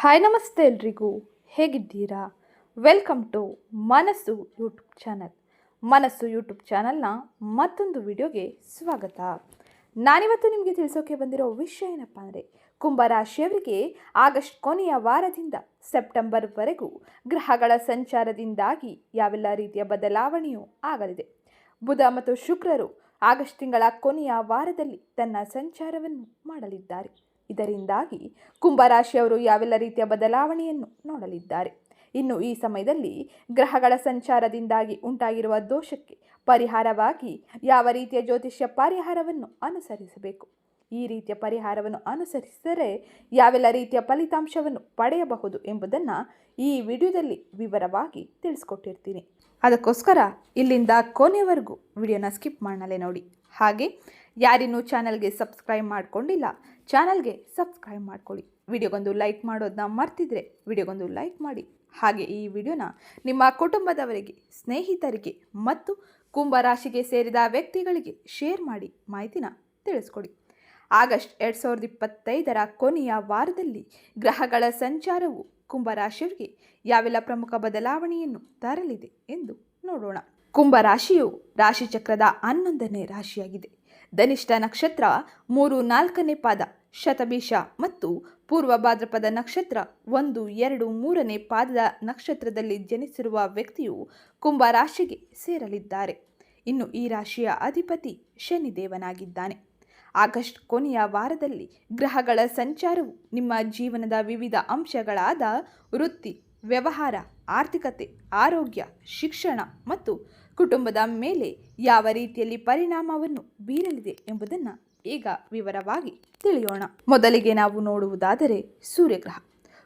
Hi ನಮಸ್ತೆ ಎಲ್ರಿಗೂ. ಹೇಗಿದ್ದೀರಾ? Welcome to Manasu YouTube channel Manasu YouTube ಚಾನಲ್ನ ಮತ್ತೊಂದು ವಿಡಿಯೋಗೆ ಸ್ವಾಗತ. ನಾನಿವತ್ತು ನಿಮಗೆ ತಿಳಿಸೋಕೆ ಬಂದಿರೋ ವಿಷಯ ಏನಪ್ಪ ಅಂದರೆ, ಕುಂಭರಾಶಿಯವರಿಗೆ ಆಗಸ್ಟ್ ಕೊನೆಯ ವಾರದಿಂದ ಸೆಪ್ಟೆಂಬರ್ವರೆಗೂ ಗ್ರಹಗಳ ಸಂಚಾರದಿಂದಾಗಿ ಯಾವೆಲ್ಲ ರೀತಿಯ ಬದಲಾವಣೆಯೂ ಆಗಲಿದೆ. ಬುಧ ಮತ್ತು ಶುಕ್ರರು ಆಗಸ್ಟ್ ತಿಂಗಳ ಕೊನೆಯ ವಾರದಲ್ಲಿ ತನ್ನ ಸಂಚಾರವನ್ನು ಮಾಡಲಿದ್ದಾರೆ. ಇದರಿಂದಾಗಿ ಕುಂಭರಾಶಿಯವರು ಯಾವೆಲ್ಲ ರೀತಿಯ ಬದಲಾವಣೆಯನ್ನು ನೋಡಲಿದ್ದಾರೆ? ಇನ್ನು ಈ ಸಮಯದಲ್ಲಿ ಗ್ರಹಗಳ ಸಂಚಾರದಿಂದಾಗಿ ಉಂಟಾಗಿರುವ ದೋಷಕ್ಕೆ ಪರಿಹಾರವಾಗಿ ಯಾವ ರೀತಿಯ ಜ್ಯೋತಿಷ್ಯ ಪರಿಹಾರವನ್ನು ಅನುಸರಿಸಬೇಕು? ಈ ರೀತಿಯ ಪರಿಹಾರವನ್ನು ಅನುಸರಿಸಿದರೆ ಯಾವೆಲ್ಲ ರೀತಿಯ ಫಲಿತಾಂಶವನ್ನು ಪಡೆಯಬಹುದು ಎಂಬುದನ್ನು ಈ ವಿಡಿಯೋದಲ್ಲಿ ವಿವರವಾಗಿ ತಿಳಿಸ್ಕೊಟ್ಟಿರ್ತೀನಿ. ಅದಕ್ಕೋಸ್ಕರ ಇಲ್ಲಿಂದ ಕೊನೆಯವರೆಗೂ ವಿಡಿಯೋನ ಸ್ಕಿಪ್ ಮಾಡಲೇ ನೋಡಿ. ಹಾಗೆ ಯಾರಿನ್ನೂ ಚಾನಲ್ಗೆ ಸಬ್ಸ್ಕ್ರೈಬ್ ಮಾಡ್ಕೊಂಡಿಲ್ಲ, ಚಾನಲ್ಗೆ ಸಬ್ಸ್ಕ್ರೈಬ್ ಮಾಡ್ಕೊಳ್ಳಿ. ವಿಡಿಯೋಗೊಂದು ಲೈಕ್ ಮಾಡೋದನ್ನ ಮರ್ತಿದ್ರೆ ವಿಡಿಯೋಗೊಂದು ಲೈಕ್ ಮಾಡಿ. ಹಾಗೆ ಈ ವಿಡಿಯೋನ ನಿಮ್ಮ ಕುಟುಂಬದವರಿಗೆ, ಸ್ನೇಹಿತರಿಗೆ ಮತ್ತು ಕುಂಭರಾಶಿಗೆ ಸೇರಿದ ವ್ಯಕ್ತಿಗಳಿಗೆ ಶೇರ್ ಮಾಡಿ, ಮಾಹಿತಿನ ತಿಳಿಸ್ಕೊಡಿ. ಆಗಸ್ಟ್ ಎರಡು ಸಾವಿರದ ಇಪ್ಪತ್ತೈದರ ಕೊನೆಯ ವಾರದಲ್ಲಿ ಗ್ರಹಗಳ ಸಂಚಾರವು ಕುಂಭರಾಶಿಯವರಿಗೆ ಯಾವೆಲ್ಲ ಪ್ರಮುಖ ಬದಲಾವಣೆಯನ್ನು ತರಲಿದೆ ಎಂದು ನೋಡೋಣ. ಕುಂಭರಾಶಿಯು ರಾಶಿಚಕ್ರದ ಹನ್ನೊಂದನೇ ರಾಶಿಯಾಗಿದೆ. ಧನಿಷ್ಠ ನಕ್ಷತ್ರ ಮೂರು ನಾಲ್ಕನೇ ಪಾದ, ಶತಭೀಷ ಮತ್ತು ಪೂರ್ವ ಭಾದ್ರಪದ ನಕ್ಷತ್ರ ಒಂದು, ಎರಡು, ಮೂರನೇ ಪಾದದ ನಕ್ಷತ್ರದಲ್ಲಿ ಜನಿಸಿರುವ ವ್ಯಕ್ತಿಯು ಕುಂಭ ರಾಶಿಗೆ ಸೇರಲಿದ್ದಾರೆ. ಇನ್ನು ಈ ರಾಶಿಯ ಅಧಿಪತಿ ಶನಿದೇವನಾಗಿದ್ದಾನೆ. ಆಗಸ್ಟ್ ಕೊನೆಯ ವಾರದಲ್ಲಿ ಗ್ರಹಗಳ ಸಂಚಾರವು ನಿಮ್ಮ ಜೀವನದ ವಿವಿಧ ಅಂಶಗಳಾದ ವೃತ್ತಿ, ವ್ಯವಹಾರ, ಆರ್ಥಿಕತೆ, ಆರೋಗ್ಯ, ಶಿಕ್ಷಣ ಮತ್ತು ಕುಟುಂಬದ ಮೇಲೆ ಯಾವ ರೀತಿಯಲ್ಲಿ ಪರಿಣಾಮವನ್ನು ಬೀರಲಿದೆ ಎಂಬುದನ್ನು ಈಗ ವಿವರವಾಗಿ ತಿಳಿಯೋಣ. ಮೊದಲಿಗೆ ನಾವು ನೋಡುವುದಾದರೆ ಸೂರ್ಯಗ್ರಹ.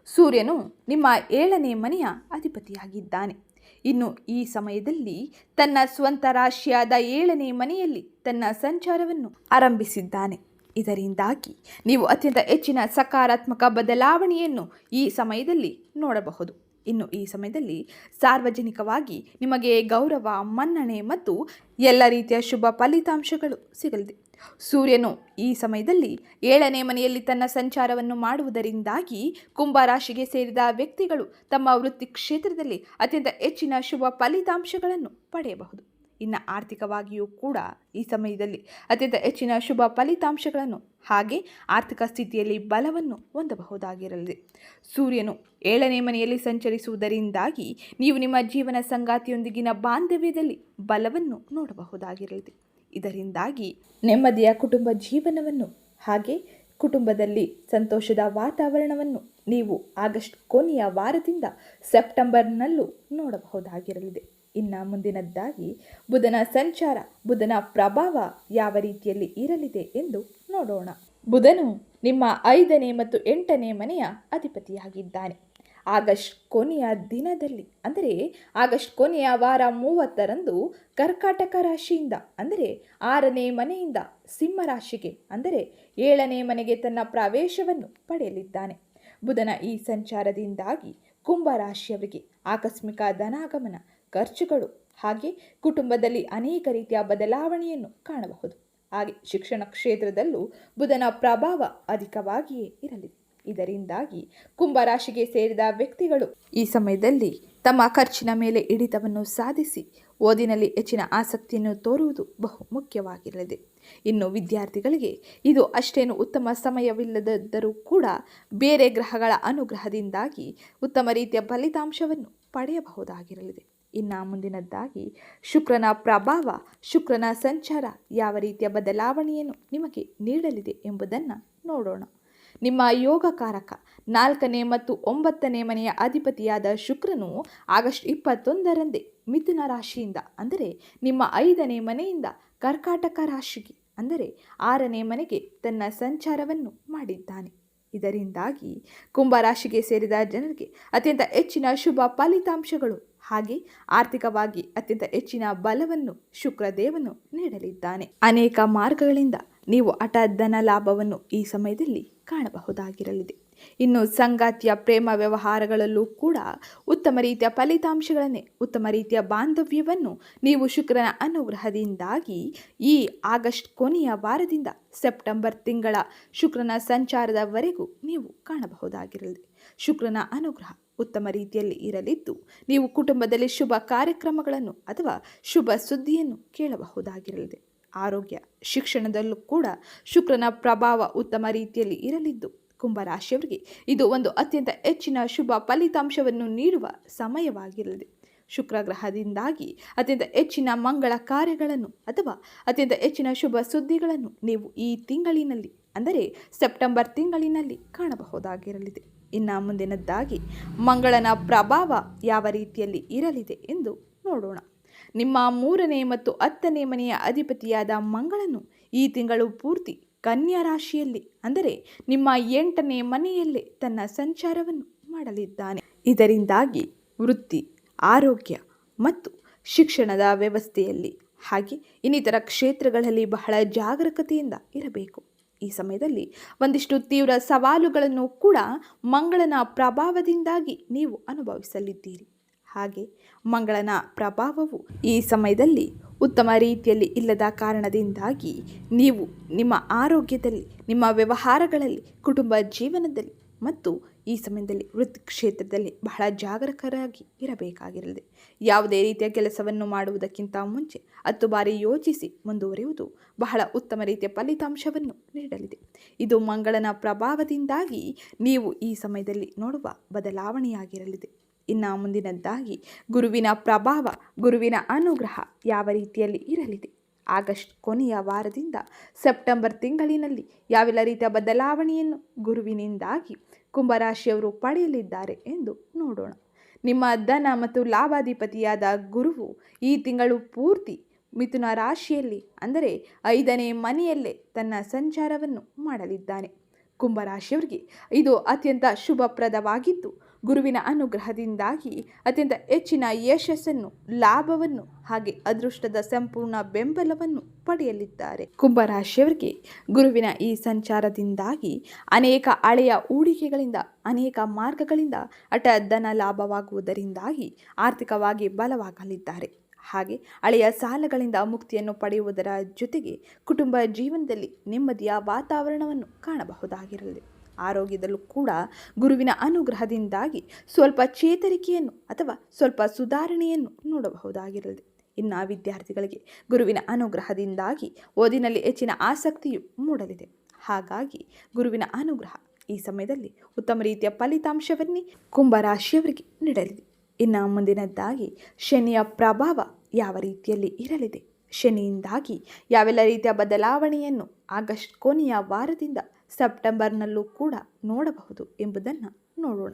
ಸೂರ್ಯನು ನಿಮ್ಮ ಏಳನೇ ಮನೆಯ ಅಧಿಪತಿಯಾಗಿದ್ದಾನೆ. ಇನ್ನು ಈ ಸಮಯದಲ್ಲಿ ತನ್ನ ಸ್ವಂತ ರಾಶಿಯಾದ ಏಳನೇ ಮನೆಯಲ್ಲಿ ತನ್ನ ಸಂಚಾರವನ್ನು ಆರಂಭಿಸಿದ್ದಾನೆ. ಇದರಿಂದಾಗಿ ನೀವು ಅತ್ಯಂತ ಹೆಚ್ಚಿನ ಸಕಾರಾತ್ಮಕ ಬದಲಾವಣೆಯನ್ನು ಈ ಸಮಯದಲ್ಲಿ ನೋಡಬಹುದು. ಇನ್ನು ಈ ಸಮಯದಲ್ಲಿ ಸಾರ್ವಜನಿಕವಾಗಿ ನಿಮಗೆ ಗೌರವ, ಮನ್ನಣೆ ಮತ್ತು ಎಲ್ಲ ರೀತಿಯ ಶುಭ ಫಲಿತಾಂಶಗಳು ಸಿಗಲಿದೆ. ಸೂರ್ಯನು ಈ ಸಮಯದಲ್ಲಿ ಏಳನೇ ಮನೆಯಲ್ಲಿ ತನ್ನ ಸಂಚಾರವನ್ನು ಮಾಡುವುದರಿಂದಾಗಿ ಕುಂಭರಾಶಿಗೆ ಸೇರಿದ ವ್ಯಕ್ತಿಗಳು ತಮ್ಮ ವೃತ್ತಿ ಕ್ಷೇತ್ರದಲ್ಲಿ ಅತ್ಯಂತ ಹೆಚ್ಚಿನ ಶುಭ ಫಲಿತಾಂಶಗಳನ್ನು ಪಡೆಯಬಹುದು. ಇನ್ನು ಆರ್ಥಿಕವಾಗಿಯೂ ಕೂಡ ಈ ಸಮಯದಲ್ಲಿ ಅತ್ಯಂತ ಹೆಚ್ಚಿನ ಶುಭ ಫಲಿತಾಂಶಗಳನ್ನು ಹಾಗೆ ಆರ್ಥಿಕ ಸ್ಥಿತಿಯಲ್ಲಿ ಬಲವನ್ನು ಹೊಂದಬಹುದಾಗಿರಲಿದೆ. ಸೂರ್ಯನು ಏಳನೇ ಮನೆಯಲ್ಲಿ ಸಂಚರಿಸುವುದರಿಂದಾಗಿ ನೀವು ನಿಮ್ಮ ಜೀವನ ಸಂಗಾತಿಯೊಂದಿಗಿನ ಬಾಂಧವ್ಯದಲ್ಲಿ ಬಲವನ್ನು ನೋಡಬಹುದಾಗಿರಲಿದೆ. ಇದರಿಂದಾಗಿ ನೆಮ್ಮದಿಯ ಕುಟುಂಬ ಜೀವನವನ್ನು ಹಾಗೆ ಕುಟುಂಬದಲ್ಲಿ ಸಂತೋಷದ ವಾತಾವರಣವನ್ನು ನೀವು ಆಗಸ್ಟ್ ಕೊನೆಯ ವಾರದಿಂದ ಸೆಪ್ಟೆಂಬರ್ನಲ್ಲೂ ನೋಡಬಹುದಾಗಿರಲಿದೆ. ಇನ್ನು ಮುಂದಿನದ್ದಾಗಿ ಬುಧನ ಸಂಚಾರ, ಬುಧನ ಪ್ರಭಾವ ಯಾವ ರೀತಿಯಲ್ಲಿ ಇರಲಿದೆ ಎಂದು ನೋಡೋಣ. ಬುಧನು ನಿಮ್ಮ ಐದನೇ ಮತ್ತು ಎಂಟನೇ ಮನೆಯ ಅಧಿಪತಿಯಾಗಿದ್ದಾನೆ. ಆಗಸ್ಟ್ ಕೊನೆಯ ದಿನದಲ್ಲಿ, ಅಂದರೆ ಆಗಸ್ಟ್ ಕೊನೆಯ ವಾರ ಮೂವತ್ತರಂದು ಕರ್ಕಾಟಕ ರಾಶಿಯಿಂದ, ಅಂದರೆ ಆರನೇ ಮನೆಯಿಂದ ಸಿಂಹ ರಾಶಿಗೆ ಅಂದರೆ ಏಳನೇ ಮನೆಗೆ ತನ್ನ ಪ್ರವೇಶವನ್ನು ಪಡೆಯಲಿದ್ದಾನೆ. ಬುಧನ ಈ ಸಂಚಾರದಿಂದಾಗಿ ಕುಂಭ ರಾಶಿಯವರಿಗೆ ಆಕಸ್ಮಿಕ ಧನಾಗಮನ ಖರ್ಚುಗಳು, ಹಾಗೆ ಕುಟುಂಬದಲ್ಲಿ ಅನೇಕ ರೀತಿಯ ಬದಲಾವಣೆಯನ್ನು ಕಾಣಬಹುದು. ಹಾಗೆ ಶಿಕ್ಷಣ ಕ್ಷೇತ್ರದಲ್ಲೂ ಬುಧನ ಪ್ರಭಾವ ಅಧಿಕವಾಗಿಯೇ ಇರಲಿದೆ. ಇದರಿಂದಾಗಿ ಕುಂಭರಾಶಿಗೆ ಸೇರಿದ ವ್ಯಕ್ತಿಗಳು ಈ ಸಮಯದಲ್ಲಿ ತಮ್ಮ ಖರ್ಚಿನ ಮೇಲೆ ಹಿಡಿತವನ್ನು ಸಾಧಿಸಿ ಓದಿನಲ್ಲಿ ಹೆಚ್ಚಿನ ಆಸಕ್ತಿಯನ್ನು ತೋರುವುದು ಬಹು ಮುಖ್ಯವಾಗಿರಲಿದೆ. ಇನ್ನು ವಿದ್ಯಾರ್ಥಿಗಳಿಗೆ ಇದು ಅಷ್ಟೇನು ಉತ್ತಮ ಸಮಯವಿಲ್ಲದಿದ್ದರೂ ಕೂಡ ಬೇರೆ ಗ್ರಹಗಳ ಅನುಗ್ರಹದಿಂದಾಗಿ ಉತ್ತಮ ರೀತಿಯ ಫಲಿತಾಂಶವನ್ನು ಪಡೆಯಬಹುದಾಗಿರಲಿದೆ. ಇನ್ನು ಮುಂದಿನದ್ದಾಗಿ, ಶುಕ್ರನ ಪ್ರಭಾವ, ಶುಕ್ರನ ಸಂಚಾರ ಯಾವ ರೀತಿಯ ಬದಲಾವಣೆಯನ್ನು ನಿಮಗೆ ನೀಡಲಿದೆ ಎಂಬುದನ್ನು ನೋಡೋಣ. ನಿಮ್ಮ ಯೋಗಕಾರಕ, ನಾಲ್ಕನೇ ಮತ್ತು ಒಂಬತ್ತನೇ ಮನೆಯ ಅಧಿಪತಿಯಾದ ಶುಕ್ರನು ಆಗಸ್ಟ್ ಇಪ್ಪತ್ತೊಂದರಂದೇ ಮಿಥುನ ರಾಶಿಯಿಂದ, ಅಂದರೆ ನಿಮ್ಮ ಐದನೇ ಮನೆಯಿಂದ ಕರ್ಕಾಟಕ ರಾಶಿಗೆ, ಅಂದರೆ ಆರನೇ ಮನೆಗೆ ತನ್ನ ಸಂಚಾರವನ್ನು ಮಾಡಿದ್ದಾನೆ. ಇದರಿಂದಾಗಿ ಕುಂಭರಾಶಿಗೆ ಸೇರಿದ ಜನರಿಗೆ ಅತ್ಯಂತ ಹೆಚ್ಚಿನ ಶುಭ ಫಲಿತಾಂಶಗಳು ಹಾಗೆ ಆರ್ಥಿಕವಾಗಿ ಅತ್ಯಂತ ಹೆಚ್ಚಿನ ಬಲವನ್ನು ಶುಕ್ರದೇವನು ನೀಡಲಿದ್ದಾನೆ. ಅನೇಕ ಮಾರ್ಗಗಳಿಂದ ನೀವು ಹಠ ಧನ ಲಾಭವನ್ನು ಈ ಸಮಯದಲ್ಲಿ ಕಾಣಬಹುದಾಗಿರಲಿದೆ. ಇನ್ನು ಸಂಗಾತಿಯ ಪ್ರೇಮ ವ್ಯವಹಾರಗಳಲ್ಲೂ ಕೂಡ ಉತ್ತಮ ರೀತಿಯ ಫಲಿತಾಂಶಗಳನ್ನೇ, ಉತ್ತಮ ರೀತಿಯ ಬಾಂಧವ್ಯವನ್ನು ನೀವು ಶುಕ್ರನ ಅನುಗ್ರಹದಿಂದಾಗಿ ಈ ಆಗಸ್ಟ್ ಕೊನೆಯ ವಾರದಿಂದ ಸೆಪ್ಟೆಂಬರ್ ತಿಂಗಳ ಶುಕ್ರನ ಸಂಚಾರದವರೆಗೂ ನೀವು ಕಾಣಬಹುದಾಗಿರಲಿದೆ. ಶುಕ್ರನ ಅನುಗ್ರಹ ಉತ್ತಮ ರೀತಿಯಲ್ಲಿ ಇರಲಿದ್ದು, ನೀವು ಕುಟುಂಬದಲ್ಲಿ ಶುಭ ಕಾರ್ಯಕ್ರಮಗಳನ್ನು ಅಥವಾ ಶುಭ ಸುದ್ದಿಯನ್ನು ಕೇಳಬಹುದಾಗಿರಲಿದೆ. ಆರೋಗ್ಯ, ಶಿಕ್ಷಣದಲ್ಲೂ ಕೂಡ ಶುಕ್ರನ ಪ್ರಭಾವ ಉತ್ತಮ ರೀತಿಯಲ್ಲಿ ಇರಲಿದ್ದು, ಕುಂಭರಾಶಿಯವರಿಗೆ ಇದು ಒಂದು ಅತ್ಯಂತ ಹೆಚ್ಚಿನ ಶುಭ ಫಲಿತಾಂಶವನ್ನು ನೀಡುವ ಸಮಯವಾಗಿರಲಿದೆ. ಶುಕ್ರ ಗ್ರಹದಿಂದಾಗಿ ಅತ್ಯಂತ ಹೆಚ್ಚಿನ ಮಂಗಳ ಕಾರ್ಯಗಳನ್ನು ಅಥವಾ ಅತ್ಯಂತ ಹೆಚ್ಚಿನ ಶುಭ ಸುದ್ದಿಗಳನ್ನು ನೀವು ಈ ತಿಂಗಳಿನಲ್ಲಿ, ಅಂದರೆ ಸೆಪ್ಟೆಂಬರ್ ತಿಂಗಳಿನಲ್ಲಿ ಕಾಣಬಹುದಾಗಿರಲಿದೆ. ಇನ್ನು ಮುಂದಿನದ್ದಾಗಿ. ಮಂಗಳನ ಪ್ರಭಾವ ಯಾವ ರೀತಿಯಲ್ಲಿ ಇರಲಿದೆ ಎಂದು ನೋಡೋಣ. ನಿಮ್ಮ ಮೂರನೇ ಮತ್ತು ಹತ್ತನೇ ಮನೆಯ ಅಧಿಪತಿಯಾದ ಮಂಗಳನು ಈ ತಿಂಗಳು ಪೂರ್ತಿ ಕನ್ಯಾ ರಾಶಿಯಲ್ಲಿ, ಅಂದರೆ ನಿಮ್ಮ ಎಂಟನೇ ಮನೆಯಲ್ಲೇ ತನ್ನ ಸಂಚಾರವನ್ನು ಮಾಡಲಿದ್ದಾನೆ. ಇದರಿಂದಾಗಿ ವೃತ್ತಿ, ಆರೋಗ್ಯ ಮತ್ತು ಶಿಕ್ಷಣದ ವ್ಯವಸ್ಥೆಯಲ್ಲಿ, ಹಾಗೆ ಇನ್ನಿತರ ಕ್ಷೇತ್ರಗಳಲ್ಲಿ ಬಹಳ ಜಾಗರೂಕತೆಯಿಂದ ಇರಬೇಕು. ಈ ಸಮಯದಲ್ಲಿ ಒಂದಿಷ್ಟು ತೀವ್ರ ಸವಾಲುಗಳನ್ನು ಕೂಡ ಮಂಗಳನ ಪ್ರಭಾವದಿಂದಾಗಿ ನೀವು ಅನುಭವಿಸಲಿದ್ದೀರಿ. ಹಾಗೆ ಮಂಗಳನ ಪ್ರಭಾವವು ಈ ಸಮಯದಲ್ಲಿ ಉತ್ತಮ ರೀತಿಯಲ್ಲಿ ಇಲ್ಲದ ಕಾರಣದಿಂದಾಗಿ ನೀವು ನಿಮ್ಮ ಆರೋಗ್ಯದಲ್ಲಿ, ನಿಮ್ಮ ವ್ಯವಹಾರಗಳಲ್ಲಿ, ಕುಟುಂಬ ಜೀವನದಲ್ಲಿ ಮತ್ತು ಈ ಸಮಯದಲ್ಲಿ ವೃತ್ತಿ ಕ್ಷೇತ್ರದಲ್ಲಿ ಬಹಳ ಜಾಗರೂಕರಾಗಿ ಇರಬೇಕಾಗಿರಲಿದೆ ಯಾವುದೇ ರೀತಿಯ ಕೆಲಸವನ್ನು ಮಾಡುವುದಕ್ಕಿಂತ ಮುಂಚೆ ಹತ್ತು ಬಾರಿ ಯೋಚಿಸಿ ಮುಂದುವರಿಯುವುದು ಬಹಳ ಉತ್ತಮ ರೀತಿಯ ಫಲಿತಾಂಶವನ್ನು ನೀಡಲಿದೆ. ಇದು ಮಂಗಳನ ಪ್ರಭಾವದಿಂದಾಗಿ ನೀವು ಈ ಸಮಯದಲ್ಲಿ ನೋಡುವ ಬದಲಾವಣೆಯಾಗಿರಲಿದೆ. ಇನ್ನು ಮುಂದಿನದ್ದಾಗಿ ಗುರುವಿನ ಪ್ರಭಾವ, ಗುರುವಿನ ಅನುಗ್ರಹ ಯಾವ ರೀತಿಯಲ್ಲಿ ಇರಲಿದೆ? ಆಗಸ್ಟ್ ಕೊನೆಯ ವಾರದಿಂದ ಸೆಪ್ಟೆಂಬರ್ ತಿಂಗಳಿನಲ್ಲಿ ಯಾವೆಲ್ಲ ರೀತಿಯ ಬದಲಾವಣೆಯನ್ನು ಗುರುವಿನಿಂದಾಗಿ ಕುಂಭರಾಶಿಯವರು ಪಡೆಯಲಿದ್ದಾರೆ ಎಂದು ನೋಡೋಣ. ನಿಮ್ಮ ಧನ ಮತ್ತು ಲಾಭಾಧಿಪತಿಯಾದ ಗುರುವು ಈ ತಿಂಗಳು ಪೂರ್ತಿ ಮಿಥುನ ರಾಶಿಯಲ್ಲಿ, ಅಂದರೆ ಐದನೇ ಮನೆಯಲ್ಲೇ ತನ್ನ ಸಂಚಾರವನ್ನು ಮಾಡಲಿದ್ದಾನೆ. ಕುಂಭರಾಶಿಯವರಿಗೆ ಇದು ಅತ್ಯಂತ ಶುಭಪ್ರದವಾಗಿದ್ದು ಗುರುವಿನ ಅನುಗ್ರಹದಿಂದಾಗಿ ಅತ್ಯಂತ ಹೆಚ್ಚಿನ ಯಶಸ್ಸನ್ನು, ಲಾಭವನ್ನು ಹಾಗೆ ಅದೃಷ್ಟದ ಸಂಪೂರ್ಣ ಬೆಂಬಲವನ್ನು ಪಡೆಯಲಿದ್ದಾರೆ. ಕುಂಭರಾಶಿಯವರಿಗೆ ಗುರುವಿನ ಈ ಸಂಚಾರದಿಂದಾಗಿ ಅನೇಕ ಹಳೆಯ ಹೂಡಿಕೆಗಳಿಂದ, ಅನೇಕ ಮಾರ್ಗಗಳಿಂದ ಅಟ ಧನ ಲಾಭವಾಗುವುದರಿಂದಾಗಿ ಆರ್ಥಿಕವಾಗಿ ಬಲವಾಗಲಿದ್ದಾರೆ. ಹಾಗೆ ಹಳೆಯ ಸಾಲಗಳಿಂದ ಮುಕ್ತಿಯನ್ನು ಪಡೆಯುವುದರ ಜೊತೆಗೆ ಕುಟುಂಬ ಜೀವನದಲ್ಲಿ ನೆಮ್ಮದಿಯ ವಾತಾವರಣವನ್ನು ಕಾಣಬಹುದಾಗಿರಲಿದೆ ಆರೋಗ್ಯದಲ್ಲೂ ಕೂಡ ಗುರುವಿನ ಅನುಗ್ರಹದಿಂದಾಗಿ ಸ್ವಲ್ಪ ಚೇತರಿಕೆಯನ್ನು ಅಥವಾ ಸ್ವಲ್ಪ ಸುಧಾರಣೆಯನ್ನು ನೋಡಬಹುದಾಗಿರಲಿದೆ. ಇನ್ನು ವಿದ್ಯಾರ್ಥಿಗಳಿಗೆ ಗುರುವಿನ ಅನುಗ್ರಹದಿಂದಾಗಿ ಓದಿನಲ್ಲಿ ಹೆಚ್ಚಿನ ಆಸಕ್ತಿಯು ಮೂಡಲಿದೆ. ಹಾಗಾಗಿ ಗುರುವಿನ ಅನುಗ್ರಹ ಈ ಸಮಯದಲ್ಲಿ ಉತ್ತಮ ರೀತಿಯ ಫಲಿತಾಂಶವನ್ನೇ ಕುಂಭರಾಶಿಯವರಿಗೆ ನೀಡಲಿದೆ. ಇನ್ನು ಮುಂದಿನದ್ದಾಗಿ ಶನಿಯ ಪ್ರಭಾವ ಯಾವ ರೀತಿಯಲ್ಲಿ ಇರಲಿದೆ? ಶನಿಯಿಂದಾಗಿ ಯಾವೆಲ್ಲ ರೀತಿಯ ಬದಲಾವಣೆಯನ್ನು ಆಗಸ್ಟ್ ಕೊನೆಯ ವಾರದಿಂದ ಸೆಪ್ಟೆಂಬರ್ನಲ್ಲೂ ಕೂಡ ನೋಡಬಹುದು ಎಂಬುದನ್ನು ನೋಡೋಣ.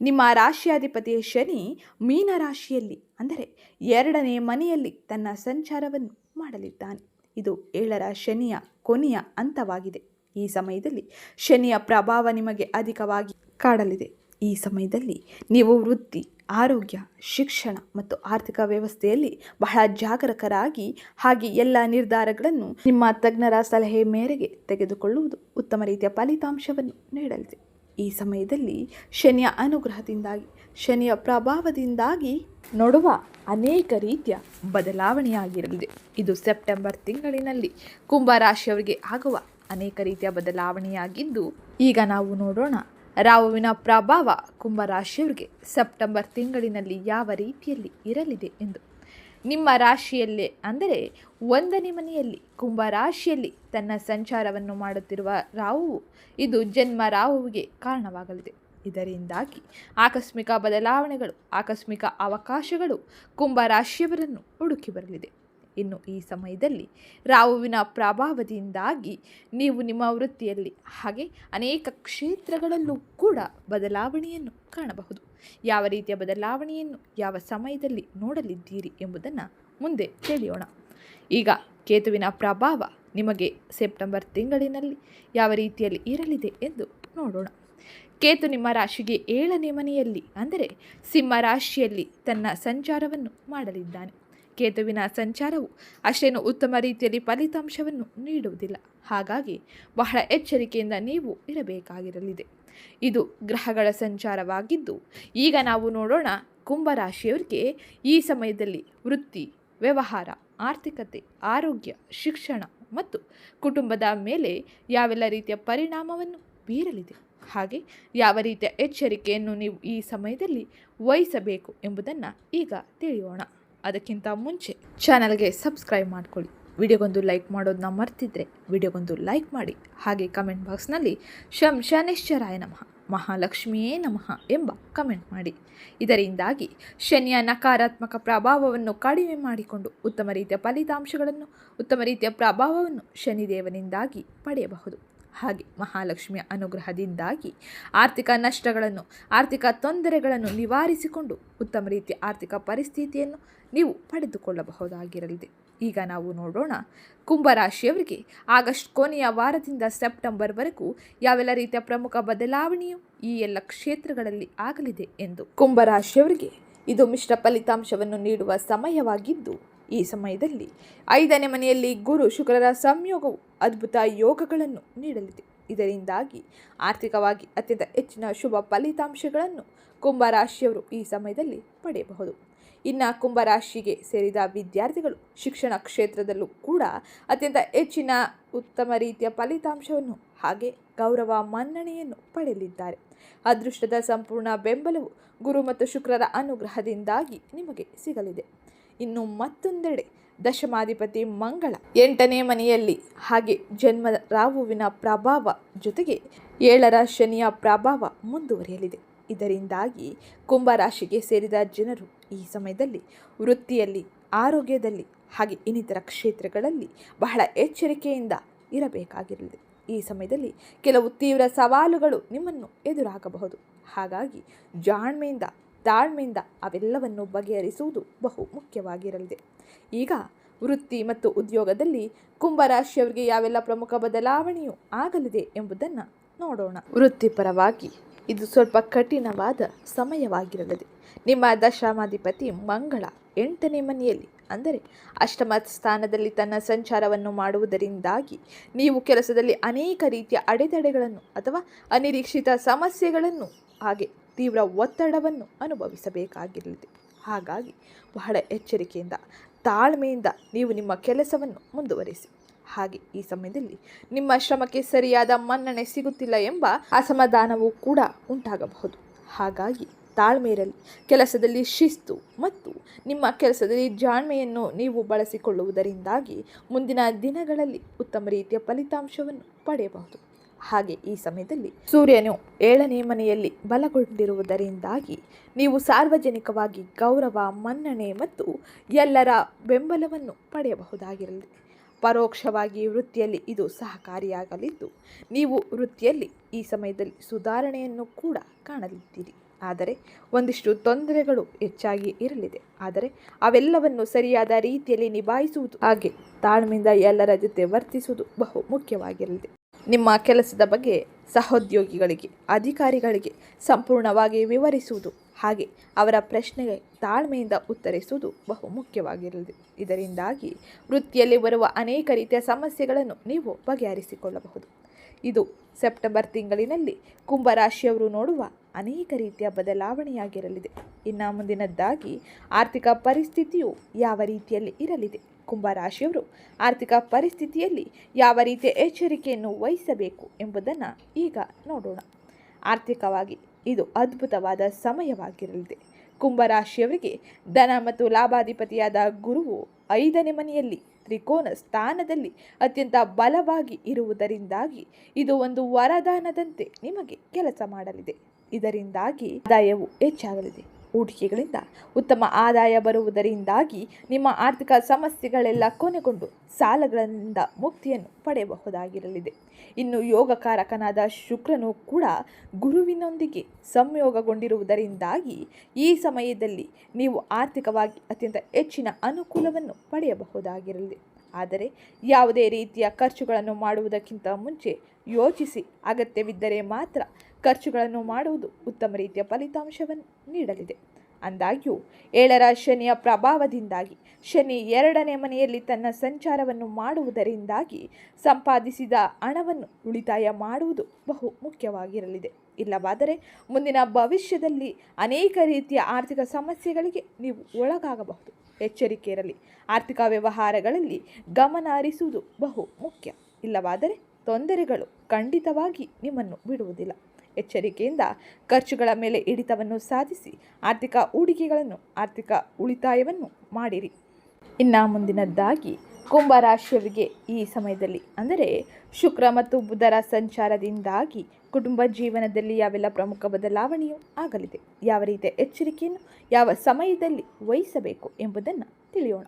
ನಿಮ್ಮ ರಾಶಿಯಾಧಿಪತಿ ಶನಿ ಮೀನ ರಾಶಿಯಲ್ಲಿ ಅಂದರೆ ಎರಡನೇ ಮನೆಯಲ್ಲಿ ತನ್ನ ಸಂಚಾರವನ್ನು ಮಾಡಲಿದ್ದಾನೆ. ಇದು ಏಳರ ಶನಿಯ ಕೊನೆಯ ಹಂತವಾಗಿದೆ. ಈ ಸಮಯದಲ್ಲಿ ಶನಿಯ ಪ್ರಭಾವ ನಿಮಗೆ ಅಧಿಕವಾಗಿ ಕಾಡಲಿದೆ. ಈ ಸಮಯದಲ್ಲಿ ನೀವು ವೃತ್ತಿ, ಆರೋಗ್ಯ, ಶಿಕ್ಷಣ ಮತ್ತು ಆರ್ಥಿಕ ವ್ಯವಸ್ಥೆಯಲ್ಲಿ ಬಹಳ ಜಾಗರೂಕರಾಗಿ ಹಾಗೆ ಎಲ್ಲ ನಿರ್ಧಾರಗಳನ್ನು ನಿಮ್ಮ ತಜ್ಞರ ಸಲಹೆ ಮೇರೆಗೆ ತೆಗೆದುಕೊಳ್ಳುವುದು ಉತ್ತಮ ರೀತಿಯ ಫಲಿತಾಂಶವನ್ನು ನೀಡಲಿದೆ. ಈ ಸಮಯದಲ್ಲಿ ಶನಿಯ ಅನುಗ್ರಹದಿಂದಾಗಿ, ಶನಿಯ ಪ್ರಭಾವದಿಂದಾಗಿ ನೋಡುವ ಅನೇಕ ರೀತಿಯ ಬದಲಾವಣೆಯಾಗಿರಲಿದೆ. ಇದು ಸೆಪ್ಟೆಂಬರ್ ತಿಂಗಳಿನಲ್ಲಿ ಕುಂಭ ರಾಶಿಯವರಿಗೆ ಆಗುವ ಅನೇಕ ರೀತಿಯ ಬದಲಾವಣೆಯಾಗಿದ್ದು, ಈಗ ನಾವು ನೋಡೋಣ ರಾಹುವಿನ ಪ್ರಭಾವ ಕುಂಭರಾಶಿಯವರಿಗೆ ಸೆಪ್ಟೆಂಬರ್ ತಿಂಗಳಿನಲ್ಲಿ ಯಾವ ರೀತಿಯಲ್ಲಿ ಇರಲಿದೆ ಎಂದು. ನಿಮ್ಮ ರಾಶಿಯಲ್ಲೇ ಅಂದರೆ ಒಂದನೇ ಮನೆಯಲ್ಲಿ ಕುಂಭರಾಶಿಯಲ್ಲಿ ತನ್ನ ಸಂಚಾರವನ್ನು ಮಾಡುತ್ತಿರುವ ರಾಹುವು ಇದು ಜನ್ಮ ರಾಹುವಿಗೆ ಕಾರಣವಾಗಲಿದೆ. ಇದರಿಂದಾಗಿ ಆಕಸ್ಮಿಕ ಬದಲಾವಣೆಗಳು, ಆಕಸ್ಮಿಕ ಅವಕಾಶಗಳು ಕುಂಭರಾಶಿಯವರನ್ನು ಹುಡುಕಿ ಬರಲಿದೆ. ಇನ್ನು ಈ ಸಮಯದಲ್ಲಿ ರಾಹುವಿನ ಪ್ರಭಾವದಿಂದಾಗಿ ನೀವು ನಿಮ್ಮ ವೃತ್ತಿಯಲ್ಲಿ ಹಾಗೆ ಅನೇಕ ಕ್ಷೇತ್ರಗಳಲ್ಲೂ ಕೂಡ ಬದಲಾವಣೆಯನ್ನು ಕಾಣಬಹುದು. ಯಾವ ರೀತಿಯ ಬದಲಾವಣೆಯನ್ನು ಯಾವ ಸಮಯದಲ್ಲಿ ನೋಡಲಿದ್ದೀರಿ ಎಂಬುದನ್ನು ಮುಂದೆ ತಿಳಿಯೋಣ. ಈಗ ಕೇತುವಿನ ಪ್ರಭಾವ ನಿಮಗೆ ಸೆಪ್ಟೆಂಬರ್ ತಿಂಗಳಿನಲ್ಲಿ ಯಾವ ರೀತಿಯಲ್ಲಿ ಇರಲಿದೆ ಎಂದು ನೋಡೋಣ. ಕೇತು ನಿಮ್ಮ ರಾಶಿಗೆ ಏಳನೇ ಮನೆಯಲ್ಲಿ, ಅಂದರೆ ಸಿಂಹ ರಾಶಿಯಲ್ಲಿ ತನ್ನ ಸಂಚಾರವನ್ನು ಮಾಡಲಿದ್ದಾನೆ. ಕೇತುವಿನ ಸಂಚಾರವು ಅಷ್ಟೇನು ಉತ್ತಮ ರೀತಿಯಲ್ಲಿ ಫಲಿತಾಂಶವನ್ನು ನೀಡುವುದಿಲ್ಲ. ಹಾಗಾಗಿ ಬಹಳ ಎಚ್ಚರಿಕೆಯಿಂದ ನೀವು ಇರಬೇಕಾಗಿರಲಿದೆ. ಇದು ಗ್ರಹಗಳ ಸಂಚಾರವಾಗಿದ್ದು, ಈಗ ನಾವು ನೋಡೋಣ ಕುಂಭರಾಶಿಯವರಿಗೆ ಈ ಸಮಯದಲ್ಲಿ ವೃತ್ತಿ, ವ್ಯವಹಾರ, ಆರ್ಥಿಕತೆ, ಆರೋಗ್ಯ, ಶಿಕ್ಷಣ ಮತ್ತು ಕುಟುಂಬದ ಮೇಲೆ ಯಾವೆಲ್ಲ ರೀತಿಯ ಪರಿಣಾಮವನ್ನು ಬೀರಲಿದೆ? ಹಾಗೆ ಯಾವ ರೀತಿಯ ಎಚ್ಚರಿಕೆಯನ್ನು ನೀವು ಈ ಸಮಯದಲ್ಲಿ ವಹಿಸಬೇಕು ಎಂಬುದನ್ನು ಈಗ ತಿಳಿಯೋಣ. ಅದಕ್ಕಿಂತ ಮುಂಚೆ ಚಾನಲ್ಗೆ ಸಬ್ಸ್ಕ್ರೈಬ್ ಮಾಡ್ಕೊಳ್ಳಿ. ವಿಡಿಯೋಗೊಂದು ಲೈಕ್ ಮಾಡೋದನ್ನ ಮರ್ತಿದ್ರೆ ವಿಡಿಯೋಗೊಂದು ಲೈಕ್ ಮಾಡಿ. ಹಾಗೆ ಕಮೆಂಟ್ ಬಾಕ್ಸ್ನಲ್ಲಿ ಶಂ ಶನೇಶ್ವರಾಯ ನಮಃ, ಮಹಾಲಕ್ಷ್ಮಿಯೇ ನಮಃ ಎಂಬ ಕಮೆಂಟ್ ಮಾಡಿ. ಇದರಿಂದಾಗಿ ಶನಿಯ ನಕಾರಾತ್ಮಕ ಪ್ರಭಾವವನ್ನು ಕಡಿಮೆ ಮಾಡಿಕೊಂಡು ಉತ್ತಮ ರೀತಿಯ ಫಲಿತಾಂಶಗಳನ್ನು, ಉತ್ತಮ ರೀತಿಯ ಪ್ರಭಾವವನ್ನು ಶನಿದೇವನಿಂದಾಗಿ ಪಡೆಯಬಹುದು. ಹಾಗೆ ಮಹಾಲಕ್ಷ್ಮಿಯ ಅನುಗ್ರಹದಿಂದಾಗಿ ಆರ್ಥಿಕ ನಷ್ಟಗಳನ್ನು, ಆರ್ಥಿಕ ತೊಂದರೆಗಳನ್ನು ನಿವಾರಿಸಿಕೊಂಡು ಉತ್ತಮ ರೀತಿಯ ಆರ್ಥಿಕ ಪರಿಸ್ಥಿತಿಯನ್ನು ನೀವು ಪಡೆದುಕೊಳ್ಳಬಹುದಾಗಿರಲಿದೆ. ಈಗ ನಾವು ನೋಡೋಣ. ಕುಂಭರಾಶಿಯವರಿಗೆ ಆಗಸ್ಟ್ ಕೊನೆಯ ವಾರದಿಂದ ಸೆಪ್ಟೆಂಬರ್ವರೆಗೂ ಯಾವೆಲ್ಲ ರೀತಿಯ ಪ್ರಮುಖ ಬದಲಾವಣೆಯು ಈ ಎಲ್ಲ ಕ್ಷೇತ್ರಗಳಲ್ಲಿ ಆಗಲಿದೆ ಎಂದು. ಕುಂಭರಾಶಿಯವರಿಗೆ ಇದು ಮಿಶ್ರ ಫಲಿತಾಂಶವನ್ನು ನೀಡುವ ಸಮಯವಾಗಿದ್ದು, ಈ ಸಮಯದಲ್ಲಿ ಐದನೇ ಮನೆಯಲ್ಲಿ ಗುರು ಶುಕ್ರರ ಸಂಯೋಗವು ಅದ್ಭುತ ಯೋಗಗಳನ್ನು ನೀಡಲಿದೆ. ಇದರಿಂದಾಗಿ ಆರ್ಥಿಕವಾಗಿ ಅತ್ಯಂತ ಹೆಚ್ಚಿನ ಶುಭ ಫಲಿತಾಂಶಗಳನ್ನು ಕುಂಭರಾಶಿಯವರು ಈ ಸಮಯದಲ್ಲಿ ಪಡೆಯಬಹುದು. ಇನ್ನು ಕುಂಭರಾಶಿಗೆ ಸೇರಿದ ವಿದ್ಯಾರ್ಥಿಗಳು ಶಿಕ್ಷಣ ಕ್ಷೇತ್ರದಲ್ಲೂ ಕೂಡ ಅತ್ಯಂತ ಹೆಚ್ಚಿನ ಉತ್ತಮ ರೀತಿಯ ಫಲಿತಾಂಶವನ್ನು ಹಾಗೆ ಗೌರವ ಮನ್ನಣೆಯನ್ನು ಪಡೆಯಲಿದ್ದಾರೆ. ಅದೃಷ್ಟದ ಸಂಪೂರ್ಣ ಬೆಂಬಲವು ಗುರು ಮತ್ತು ಶುಕ್ರರ ಅನುಗ್ರಹದಿಂದಾಗಿ ನಿಮಗೆ ಸಿಗಲಿದೆ. ಇನ್ನು ಮತ್ತೊಂದೆಡೆ ದಶಮಾಧಿಪತಿ ಮಂಗಳ ಎಂಟನೇ ಮನೆಯಲ್ಲಿ ಹಾಗೆ ಜನ್ಮ ರಾಹುವಿನ ಪ್ರಭಾವ ಜೊತೆಗೆ ಏಳರ ಶನಿಯ ಪ್ರಭಾವ ಮುಂದುವರಿಯಲಿದೆ. ಇದರಿಂದಾಗಿ ಕುಂಭರಾಶಿಗೆ ಸೇರಿದ ಜನರು ಈ ಸಮಯದಲ್ಲಿ ವೃತ್ತಿಯಲ್ಲಿ, ಆರೋಗ್ಯದಲ್ಲಿ, ಹಾಗೆ ಇನ್ನಿತರ ಕ್ಷೇತ್ರಗಳಲ್ಲಿ ಬಹಳ ಎಚ್ಚರಿಕೆಯಿಂದ ಇರಬೇಕಾಗಿರಲಿದೆ. ಈ ಸಮಯದಲ್ಲಿ ಕೆಲವು ತೀವ್ರ ಸವಾಲುಗಳು ನಿಮ್ಮನ್ನು ಎದುರಾಗಬಹುದು. ಹಾಗಾಗಿ ಜಾಣ್ಮೆಯಿಂದ, ತಾಳ್ಮೆಯಿಂದ ಅವೆಲ್ಲವನ್ನು ಬಗೆಹರಿಸುವುದು ಬಹು ಮುಖ್ಯವಾಗಿರಲಿದೆ. ಈಗ ವೃತ್ತಿ ಮತ್ತು ಉದ್ಯೋಗದಲ್ಲಿ ಕುಂಭರಾಶಿಯವರಿಗೆ ಯಾವೆಲ್ಲ ಪ್ರಮುಖ ಬದಲಾವಣೆಯೂ ಆಗಲಿದೆ ಎಂಬುದನ್ನು ನೋಡೋಣ. ವೃತ್ತಿಪರವಾಗಿ ಇದು ಸ್ವಲ್ಪ ಕಠಿಣವಾದ ಸಮಯವಾಗಿರಲಿದೆ. ನಿಮ್ಮ ದಶಮಾಧಿಪತಿ ಮಂಗಳ ಎಂಟನೇ ಮನೆಯಲ್ಲಿ. ಅಂದರೆ ಅಷ್ಟಮ ಸ್ಥಾನದಲ್ಲಿ ತನ್ನ ಸಂಚಾರವನ್ನು ಮಾಡುವುದರಿಂದಾಗಿ ನೀವು ಕೆಲಸದಲ್ಲಿ ಅನೇಕ ರೀತಿಯ ಅಡೆತಡೆಗಳನ್ನು ಅಥವಾ ಅನಿರೀಕ್ಷಿತ ಸಮಸ್ಯೆಗಳನ್ನು, ಹಾಗೆ ತೀವ್ರ ಒತ್ತಡವನ್ನು ಅನುಭವಿಸಬೇಕಾಗಿರಲಿದೆ. ಹಾಗಾಗಿ ಬಹಳ ಎಚ್ಚರಿಕೆಯಿಂದ, ತಾಳ್ಮೆಯಿಂದ ನೀವು ನಿಮ್ಮ ಕೆಲಸವನ್ನು ಮುಂದುವರಿಸಿ. ಹಾಗೆ ಈ ಸಮಯದಲ್ಲಿ ನಿಮ್ಮ ಶ್ರಮಕ್ಕೆ ಸರಿಯಾದ ಮನ್ನಣೆ ಸಿಗುತ್ತಿಲ್ಲ ಎಂಬ ಅಸಮಾಧಾನವೂ ಕೂಡ ಉಂಟಾಗಬಹುದು. ಹಾಗಾಗಿ ತಾಳ್ಮೆಯಿರಲಿ ಕೆಲಸದಲ್ಲಿ ಶಿಸ್ತು ಮತ್ತು ನಿಮ್ಮ ಕೆಲಸದಲ್ಲಿ ಜಾಣ್ಮೆಯನ್ನು ನೀವು ಬಳಸಿಕೊಳ್ಳುವುದರಿಂದಾಗಿ ಮುಂದಿನ ದಿನಗಳಲ್ಲಿ ಉತ್ತಮ ರೀತಿಯ ಫಲಿತಾಂಶವನ್ನು ಪಡೆಯಬಹುದು. ಹಾಗೆ ಈ ಸಮಯದಲ್ಲಿ ಸೂರ್ಯನು ಏಳನೇ ಮನೆಯಲ್ಲಿ ಬಲಗೊಂಡಿರುವುದರಿಂದಾಗಿ ನೀವು ಸಾರ್ವಜನಿಕವಾಗಿ ಗೌರವ, ಮನ್ನಣೆ ಮತ್ತು ಎಲ್ಲರ ಬೆಂಬಲವನ್ನು ಪಡೆಯಬಹುದಾಗಿರಲಿದೆ ಪರೋಕ್ಷವಾಗಿ ವೃತ್ತಿಯಲ್ಲಿ ಇದು ಸಹಕಾರಿಯಾಗಲಿದ್ದು, ನೀವು ವೃತ್ತಿಯಲ್ಲಿ ಈ ಸಮಯದಲ್ಲಿ ಸುಧಾರಣೆಯನ್ನು ಕೂಡ ಕಾಣಲಿದ್ದೀರಿ. ಆದರೆ ಒಂದಿಷ್ಟು ತೊಂದರೆಗಳು ಹೆಚ್ಚಾಗಿ ಇರಲಿದೆ. ಆದರೆ ಅವೆಲ್ಲವನ್ನು ಸರಿಯಾದ ರೀತಿಯಲ್ಲಿ ನಿಭಾಯಿಸುವುದು ಹಾಗೆ ತಾಳ್ಮೆಯಿಂದ ಎಲ್ಲರ ಜೊತೆ ವರ್ತಿಸುವುದು ಬಹು ಮುಖ್ಯವಾಗಿರಲಿದೆ. ನಿಮ್ಮ ಕೆಲಸದ ಬಗ್ಗೆ ಸಹೋದ್ಯೋಗಿಗಳಿಗೆ, ಅಧಿಕಾರಿಗಳಿಗೆ ಸಂಪೂರ್ಣವಾಗಿ ವಿವರಿಸುವುದು. ಹಾಗೆ ಅವರ ಪ್ರಶ್ನೆಗೆ ತಾಳ್ಮೆಯಿಂದ ಉತ್ತರಿಸುವುದು ಬಹು ಮುಖ್ಯವಾಗಿರಲಿದೆ ಇದರಿಂದಾಗಿ ವೃತ್ತಿಯಲ್ಲಿ ಬರುವ ಅನೇಕ ರೀತಿಯ ಸಮಸ್ಯೆಗಳನ್ನು ನೀವು ಬಗೆಹರಿಸಿಕೊಳ್ಳಬಹುದು. ಇದು ಸೆಪ್ಟೆಂಬರ್ ತಿಂಗಳಿನಲ್ಲಿ ಕುಂಭರಾಶಿಯವರು ನೋಡುವ ಅನೇಕ ರೀತಿಯ ಬದಲಾವಣೆಯಾಗಿರಲಿದೆ. ಇನ್ನು ಮುಂದಿನದ್ದಾಗಿ ಆರ್ಥಿಕ ಪರಿಸ್ಥಿತಿಯು ಯಾವ ರೀತಿಯಲ್ಲಿ ಇರಲಿದೆ? ಕುಂಭರಾಶಿಯವರು ಆರ್ಥಿಕ ಪರಿಸ್ಥಿತಿಯಲ್ಲಿ ಯಾವ ರೀತಿಯ ಎಚ್ಚರಿಕೆಯನ್ನು ವಹಿಸಬೇಕು ಎಂಬುದನ್ನು ಈಗ ನೋಡೋಣ. ಆರ್ಥಿಕವಾಗಿ ಇದು ಅದ್ಭುತವಾದ ಸಮಯವಾಗಿರಲಿದೆ. ಕುಂಭರಾಶಿಯವರಿಗೆ ಧನ ಮತ್ತು ಲಾಭಾಧಿಪತಿಯಾದ ಗುರುವು ಐದನೇ ಮನೆಯಲ್ಲಿ ತ್ರಿಕೋನ ಸ್ಥಾನದಲ್ಲಿ ಅತ್ಯಂತ ಬಲವಾಗಿ ಇರುವುದರಿಂದಾಗಿ ಇದು ಒಂದು ವರದಾನದಂತೆ ನಿಮಗೆ ಕೆಲಸ ಮಾಡಲಿದೆ. ಇದರಿಂದಾಗಿ ಆದಾಯವು ಹೆಚ್ಚಾಗಲಿದೆ. ಹೂಡಿಕೆಗಳಿಂದ. ಉತ್ತಮ ಆದಾಯ ಬರುವುದರಿಂದಾಗಿ ನಿಮ್ಮ ಆರ್ಥಿಕ ಸಮಸ್ಯೆಗಳೆಲ್ಲ ಕೊನೆಗೊಂಡು ಸಾಲಗಳಿಂದ ಮುಕ್ತಿಯನ್ನು ಪಡೆಯಬಹುದಾಗಿರಲಿದೆ. ಇನ್ನು ಯೋಗಕಾರಕನಾದ ಶುಕ್ರನು ಕೂಡ ಗುರುವಿನೊಂದಿಗೆ ಸಂಯೋಗಗೊಂಡಿರುವುದರಿಂದಾಗಿ ಈ ಸಮಯದಲ್ಲಿ ನೀವು ಆರ್ಥಿಕವಾಗಿ ಅತ್ಯಂತ ಹೆಚ್ಚಿನ ಅನುಕೂಲವನ್ನು ಪಡೆಯಬಹುದಾಗಿರಲಿದೆ. ಆದರೆ ಯಾವುದೇ ರೀತಿಯ ಖರ್ಚುಗಳನ್ನು ಮಾಡುವುದಕ್ಕಿಂತ ಮುಂಚೆ ಯೋಚಿಸಿ ಅಗತ್ಯವಿದ್ದರೆ ಮಾತ್ರ ಖರ್ಚುಗಳನ್ನು ಮಾಡುವುದು ಉತ್ತಮ ರೀತಿಯ ಫಲಿತಾಂಶವನ್ನು ನೀಡಲಿದೆ. ಅಂದಾಗ್ಯೂ, ಏಳರ ಶನಿಯ ಪ್ರಭಾವದಿಂದಾಗಿ, ಶನಿ ಎರಡನೇ ಮನೆಯಲ್ಲಿ ತನ್ನ ಸಂಚಾರವನ್ನು ಮಾಡುವುದರಿಂದಾಗಿ ಸಂಪಾದಿಸಿದ ಹಣವನ್ನು ಉಳಿತಾಯ ಮಾಡುವುದು ಬಹು ಮುಖ್ಯವಾಗಿರಲಿದೆ. ಇಲ್ಲವಾದರೆ ಮುಂದಿನ ಭವಿಷ್ಯದಲ್ಲಿ ಅನೇಕ ರೀತಿಯ ಆರ್ಥಿಕ ಸಮಸ್ಯೆಗಳಿಗೆ ನೀವು ಒಳಗಾಗಬಹುದು. ಎಚ್ಚರಿಕೆ ಇರಲಿ. ಆರ್ಥಿಕ ವ್ಯವಹಾರಗಳಲ್ಲಿ ಗಮನ ಹರಿಸುವುದು ಬಹು ಮುಖ್ಯ. ಇಲ್ಲವಾದರೆ ತೊಂದರೆಗಳು ಖಂಡಿತವಾಗಿ ನಿಮ್ಮನ್ನು ಬಿಡುವುದಿಲ್ಲ. ಎಚ್ಚರಿಕೆಯಿಂದ ಖರ್ಚುಗಳ ಮೇಲೆ ಹಿಡಿತವನ್ನು ಸಾಧಿಸಿ ಆರ್ಥಿಕ ಹೂಡಿಕೆಗಳನ್ನು, ಆರ್ಥಿಕ ಉಳಿತಾಯವನ್ನು ಮಾಡಿರಿ. ಇನ್ನು ಮುಂದಿನದ್ದಾಗಿ ಕುಂಭರಾಶಿಯವರಿಗೆ ಈ ಸಮಯದಲ್ಲಿ, ಅಂದರೆ ಶುಕ್ರ ಮತ್ತು ಬುಧರ ಸಂಚಾರದಿಂದಾಗಿ ಕುಟುಂಬ ಜೀವನದಲ್ಲಿ ಯಾವೆಲ್ಲ ಪ್ರಮುಖ ಬದಲಾವಣೆಯೂ ಆಗಲಿದೆ, ಯಾವ ರೀತಿಯ ಎಚ್ಚರಿಕೆಯನ್ನು ಯಾವ ಸಮಯದಲ್ಲಿ ವಹಿಸಬೇಕು ಎಂಬುದನ್ನು ತಿಳಿಯೋಣ.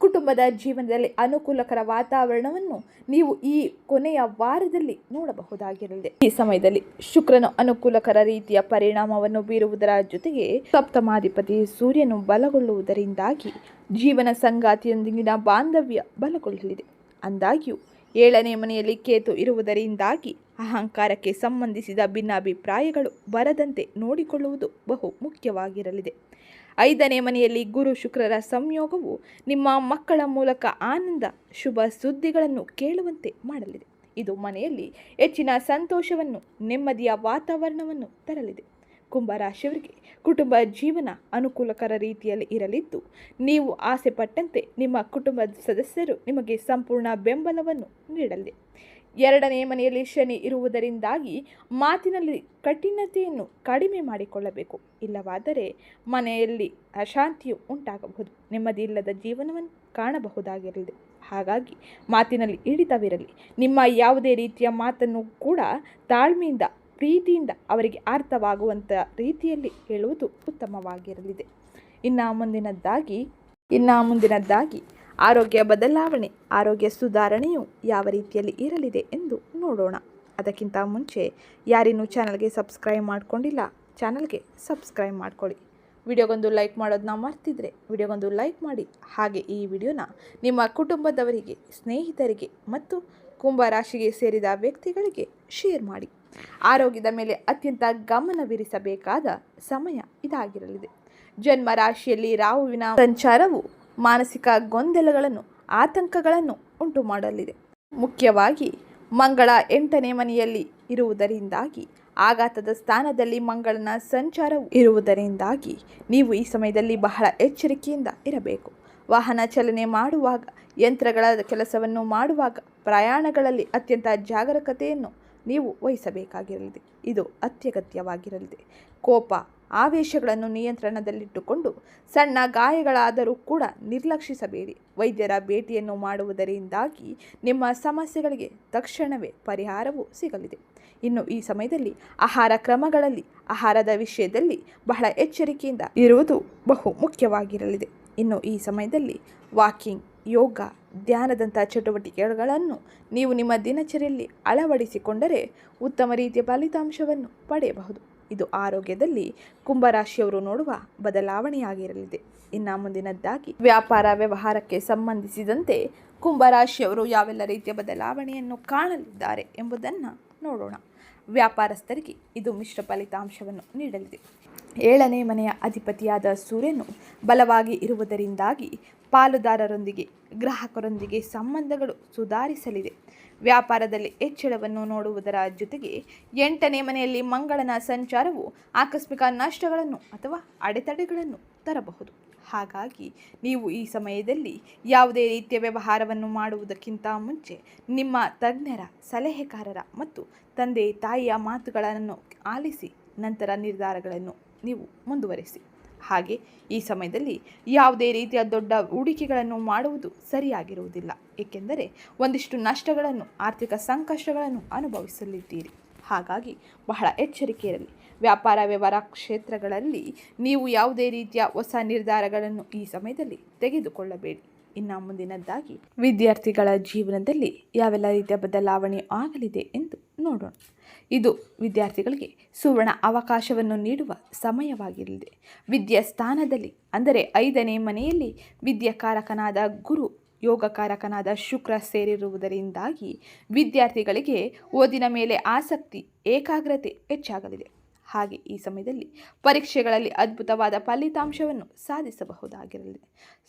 ಕುಟುಂಬದ ಜೀವನದಲ್ಲಿ ಅನುಕೂಲಕರ ವಾತಾವರಣವನ್ನು ನೀವು ಈ ಕೊನೆಯ ವಾರದಲ್ಲಿ ನೋಡಬಹುದಾಗಿರಲಿದೆ. ಈ ಸಮಯದಲ್ಲಿ ಶುಕ್ರನು ಅನುಕೂಲಕರ ರೀತಿಯ ಪರಿಣಾಮವನ್ನು ಬೀರುವುದರ ಜೊತೆಗೆ ಸಪ್ತಮಾಧಿಪತಿ ಸೂರ್ಯನು ಬಲಗೊಳ್ಳುವುದರಿಂದಾಗಿ ಜೀವನ ಸಂಗಾತಿಯೊಂದಿಗಿನ ಬಾಂಧವ್ಯ ಬಲಗೊಳ್ಳಲಿದೆ. ಅಂದಾಗ್ಯೂ, ಏಳನೇ ಮನೆಯಲ್ಲಿ ಕೇತು ಇರುವುದರಿಂದಾಗಿ ಅಹಂಕಾರಕ್ಕೆ ಸಂಬಂಧಿಸಿದ ಭಿನ್ನಾಭಿಪ್ರಾಯಗಳು ಬರದಂತೆ ನೋಡಿಕೊಳ್ಳುವುದು ಬಹು ಮುಖ್ಯವಾಗಿರಲಿದೆ. ಐದನೇ ಮನೆಯಲ್ಲಿ ಗುರು ಶುಕ್ರರ ಸಂಯೋಗವು ನಿಮ್ಮ ಮಕ್ಕಳ ಮೂಲಕ ಆನಂದ, ಶುಭ ಸುದ್ದಿಗಳನ್ನು ಕೇಳುವಂತೆ ಮಾಡಲಿದೆ. ಇದು ಮನೆಯಲ್ಲಿ ಹೆಚ್ಚಿನ ಸಂತೋಷವನ್ನು, ನೆಮ್ಮದಿಯ ವಾತಾವರಣವನ್ನು ತರಲಿದೆ. ಕುಂಭರಾಶಿಯವರಿಗೆ ಕುಟುಂಬ ಜೀವನ ಅನುಕೂಲಕರ ರೀತಿಯಲ್ಲಿ ಇರಲಿದ್ದು, ನೀವು ಆಸೆ ಪಟ್ಟಂತೆ ನಿಮ್ಮ ಕುಟುಂಬದ ಸದಸ್ಯರು ನಿಮಗೆ ಸಂಪೂರ್ಣ ಬೆಂಬಲವನ್ನು ನೀಡಲಿದೆ. ಎರಡನೇ ಮನೆಯಲ್ಲಿ ಶನಿ ಇರುವುದರಿಂದಾಗಿ ಮಾತಿನಲ್ಲಿ ಕಠಿಣತೆಯನ್ನು ಕಡಿಮೆ ಮಾಡಿಕೊಳ್ಳಬೇಕು. ಇಲ್ಲವಾದರೆ ಮನೆಯಲ್ಲಿ ಅಶಾಂತಿಯು ಉಂಟಾಗಬಹುದು. ನೆಮ್ಮದಿ ಇಲ್ಲದ ಜೀವನವನ್ನು ಕಾಣಬಹುದಾಗಿರಲಿದೆ ಹಾಗಾಗಿ ಮಾತಿನಲ್ಲಿ ಹಿಡಿತವಿರಲಿ. ನಿಮ್ಮ ಯಾವುದೇ ರೀತಿಯ ಮಾತನ್ನು ಕೂಡ ತಾಳ್ಮೆಯಿಂದ, ಪ್ರೀತಿಯಿಂದ ಅವರಿಗೆ ಅರ್ಥವಾಗುವಂಥ ರೀತಿಯಲ್ಲಿ ಹೇಳುವುದು ಉತ್ತಮವಾಗಿರಲಿದೆ. ಇನ್ನು ಮುಂದಿನದ್ದಾಗಿ ಇನ್ನು ಮುಂದಿನದ್ದಾಗಿ ಆರೋಗ್ಯ ಬದಲಾವಣೆ, ಆರೋಗ್ಯ ಸುಧಾರಣೆಯು ಯಾವ ರೀತಿಯಲ್ಲಿ ಇರಲಿದೆ ಎಂದು ನೋಡೋಣ. ಅದಕ್ಕಿಂತ ಮುಂಚೆ ಯಾರಿನ್ನೂ ಚಾನಲ್ಗೆ ಸಬ್ಸ್ಕ್ರೈಬ್ ಮಾಡ್ಕೊಂಡಿಲ್ಲ, ಚಾನಲ್ಗೆ ಸಬ್ಸ್ಕ್ರೈಬ್ ಮಾಡ್ಕೊಳ್ಳಿ. ವಿಡಿಯೋಗೊಂದು ಲೈಕ್ ಮಾಡೋದನ್ನ ಮರ್ತಿದ್ರೆ ವಿಡಿಯೋಗೊಂದು ಲೈಕ್ ಮಾಡಿ. ಹಾಗೆ ಈ ವಿಡಿಯೋನ ನಿಮ್ಮ ಕುಟುಂಬದವರಿಗೆ, ಸ್ನೇಹಿತರಿಗೆ ಮತ್ತು ಕುಂಭ ರಾಶಿಗೆ ಸೇರಿದ ವ್ಯಕ್ತಿಗಳಿಗೆ ಶೇರ್ ಮಾಡಿ. ಆರೋಗ್ಯದ ಮೇಲೆ ಅತ್ಯಂತ ಗಮನವಿರಿಸಬೇಕಾದ ಸಮಯ ಇದಾಗಿರಲಿದೆ. ಜನ್ಮ ರಾಶಿಯಲ್ಲಿ ರಾಹುವಿನ ಸಂಚಾರವು ಮಾನಸಿಕ ಗೊಂದಲಗಳನ್ನು, ಆತಂಕಗಳನ್ನು ಉಂಟು ಮಾಡಲಿದೆ ಮುಖ್ಯವಾಗಿ, ಮಂಗಳ ಎಂಟನೇ ಮನೆಯಲ್ಲಿ ಇರುವುದರಿಂದಾಗಿ, ಆಘಾತದ ಸ್ಥಾನದಲ್ಲಿ ಮಂಗಳನ ಸಂಚಾರವು ಇರುವುದರಿಂದಾಗಿ, ನೀವು ಈ ಸಮಯದಲ್ಲಿ ಬಹಳ ಎಚ್ಚರಿಕೆಯಿಂದ ಇರಬೇಕು. ವಾಹನ ಚಲನೆ ಮಾಡುವಾಗ, ಯಂತ್ರಗಳ ಕೆಲಸವನ್ನು ಮಾಡುವಾಗ, ಪ್ರಯಾಣಗಳಲ್ಲಿ ಅತ್ಯಂತ ಜಾಗರೂಕತೆಯನ್ನು ನೀವು ವಹಿಸಬೇಕಾಗಿರಲಿದೆ. ಇದು ಅತ್ಯಗತ್ಯವಾಗಿರಲಿದೆ. ಕೋಪ ಆವೇಶಗಳನ್ನು ನಿಯಂತ್ರಣದಲ್ಲಿಟ್ಟುಕೊಂಡು ಸಣ್ಣ ಗಾಯಗಳಾದರೂ ಕೂಡ ನಿರ್ಲಕ್ಷಿಸಬೇಡಿ. ವೈದ್ಯರ ಭೇಟಿಯನ್ನು ಮಾಡುವುದರಿಂದಾಗಿ ನಿಮ್ಮ ಸಮಸ್ಯೆಗಳಿಗೆ ತಕ್ಷಣವೇ ಪರಿಹಾರವೂ ಸಿಗಲಿದೆ. ಇನ್ನು ಈ ಸಮಯದಲ್ಲಿ ಆಹಾರ ಕ್ರಮಗಳಲ್ಲಿ, ಆಹಾರದ ವಿಷಯದಲ್ಲಿ ಬಹಳ ಎಚ್ಚರಿಕೆಯಿಂದ ಇರುವುದು ಬಹು ಮುಖ್ಯವಾಗಿರಲಿದೆ. ಇನ್ನು ಈ ಸಮಯದಲ್ಲಿ ವಾಕಿಂಗ್, ಯೋಗ, ಧ್ಯಾನದಂಥ ಚಟುವಟಿಕೆಗಳನ್ನು ನೀವು ನಿಮ್ಮ ದಿನಚರಿಯಲ್ಲಿ ಅಳವಡಿಸಿಕೊಂಡರೆ ಉತ್ತಮ ರೀತಿಯ ಫಲಿತಾಂಶವನ್ನು ಪಡೆಯಬಹುದು. ಇದು ಆರೋಗ್ಯದಲ್ಲಿ ಕುಂಭರಾಶಿಯವರು ನೋಡುವ ಬದಲಾವಣೆಯಾಗಿರಲಿದೆ. ಇನ್ನು ಮುಂದಿನದ್ದಾಗಿ, ವ್ಯಾಪಾರ ವ್ಯವಹಾರಕ್ಕೆ ಸಂಬಂಧಿಸಿದಂತೆ ಕುಂಭರಾಶಿಯವರು ಯಾವೆಲ್ಲ ರೀತಿಯ ಬದಲಾವಣೆಯನ್ನು ಕಾಣಲಿದ್ದಾರೆ ಎಂಬುದನ್ನು ನೋಡೋಣ. ವ್ಯಾಪಾರಸ್ಥರಿಗೆ ಇದು ಮಿಶ್ರ ಫಲಿತಾಂಶವನ್ನು ನೀಡಲಿದೆ. ಏಳನೇ ಮನೆಯ ಅಧಿಪತಿಯಾದ ಸೂರ್ಯನು ಬಲವಾಗಿ ಇರುವುದರಿಂದಾಗಿ ಪಾಲುದಾರರೊಂದಿಗೆ, ಗ್ರಾಹಕರೊಂದಿಗೆ ಸಂಬಂಧಗಳು ಸುಧಾರಿಸಲಿದೆ. ವ್ಯಾಪಾರದಲ್ಲಿ ಹೆಚ್ಚಳವನ್ನು ನೋಡುವುದರ ಜೊತೆಗೆ ಎಂಟನೇ ಮನೆಯಲ್ಲಿ ಮಂಗಳನ ಸಂಚಾರವು ಆಕಸ್ಮಿಕ ನಷ್ಟಗಳನ್ನು ಅಥವಾ ಅಡೆತಡೆಗಳನ್ನು ತರಬಹುದು. ಹಾಗಾಗಿ ನೀವು ಈ ಸಮಯದಲ್ಲಿ ಯಾವುದೇ ರೀತಿಯ ವ್ಯವಹಾರವನ್ನು ಮಾಡುವುದಕ್ಕಿಂತ ಮುಂಚೆ ನಿಮ್ಮ ತಜ್ಞರ, ಸಲಹೆಗಾರರ ಮತ್ತು ತಂದೆ ತಾಯಿಯ ಮಾತುಗಳನ್ನು ಆಲಿಸಿ, ನಂತರ ನಿರ್ಧಾರಗಳನ್ನು ನೀವು ಮುಂದುವರಿಸಿ. ಹಾಗೆ ಈ ಸಮಯದಲ್ಲಿ ಯಾವುದೇ ರೀತಿಯ ದೊಡ್ಡ ಹೂಡಿಕೆಗಳನ್ನು ಮಾಡುವುದು ಸರಿಯಾಗಿರುವುದಿಲ್ಲ. ಏಕೆಂದರೆ ಒಂದಿಷ್ಟು ನಷ್ಟಗಳನ್ನು, ಆರ್ಥಿಕ ಸಂಕಷ್ಟಗಳನ್ನು ಅನುಭವಿಸಲಿದ್ದೀರಿ. ಹಾಗಾಗಿ ಬಹಳ ಎಚ್ಚರಿಕೆ ಇರಲಿ ವ್ಯಾಪಾರ, ವ್ಯವಹಾರ ಕ್ಷೇತ್ರಗಳಲ್ಲಿ ನೀವು ಯಾವುದೇ ರೀತಿಯ ಹೊಸ ನಿರ್ಧಾರಗಳನ್ನು ಈ ಸಮಯದಲ್ಲಿ ತೆಗೆದುಕೊಳ್ಳಬೇಡಿ. ಇನ್ನು ಮುಂದಿನದ್ದಾಗಿ ವಿದ್ಯಾರ್ಥಿಗಳ ಜೀವನದಲ್ಲಿ ಯಾವೆಲ್ಲ ರೀತಿಯ ಬದಲಾವಣೆ ಆಗಲಿದೆ ಎಂದು ನೋಡೋಣ. ಇದು ವಿದ್ಯಾರ್ಥಿಗಳಿಗೆ ಸುವರ್ಣ ಅವಕಾಶವನ್ನು ನೀಡುವ ಸಮಯವಾಗಿರಲಿದೆ. ವಿದ್ಯಾ ಸ್ಥಾನದಲ್ಲಿ, ಅಂದರೆ ಐದನೇ ಮನೆಯಲ್ಲಿ ವಿದ್ಯಾಕಾರಕನಾದ ಗುರು ಯೋಗಕಾರಕನಾದ ಶುಕ್ರ ಸೇರಿರುವುದರಿಂದಾಗಿ ವಿದ್ಯಾರ್ಥಿಗಳಿಗೆ ಓದಿನ ಮೇಲೆ ಆಸಕ್ತಿ, ಏಕಾಗ್ರತೆ ಹೆಚ್ಚಾಗಲಿದೆ. ಹಾಗೆ ಈ ಸಮಯದಲ್ಲಿ ಪರೀಕ್ಷೆಗಳಲ್ಲಿ ಅದ್ಭುತವಾದ ಫಲಿತಾಂಶವನ್ನು ಸಾಧಿಸಬಹುದಾಗಿರಲಿದೆ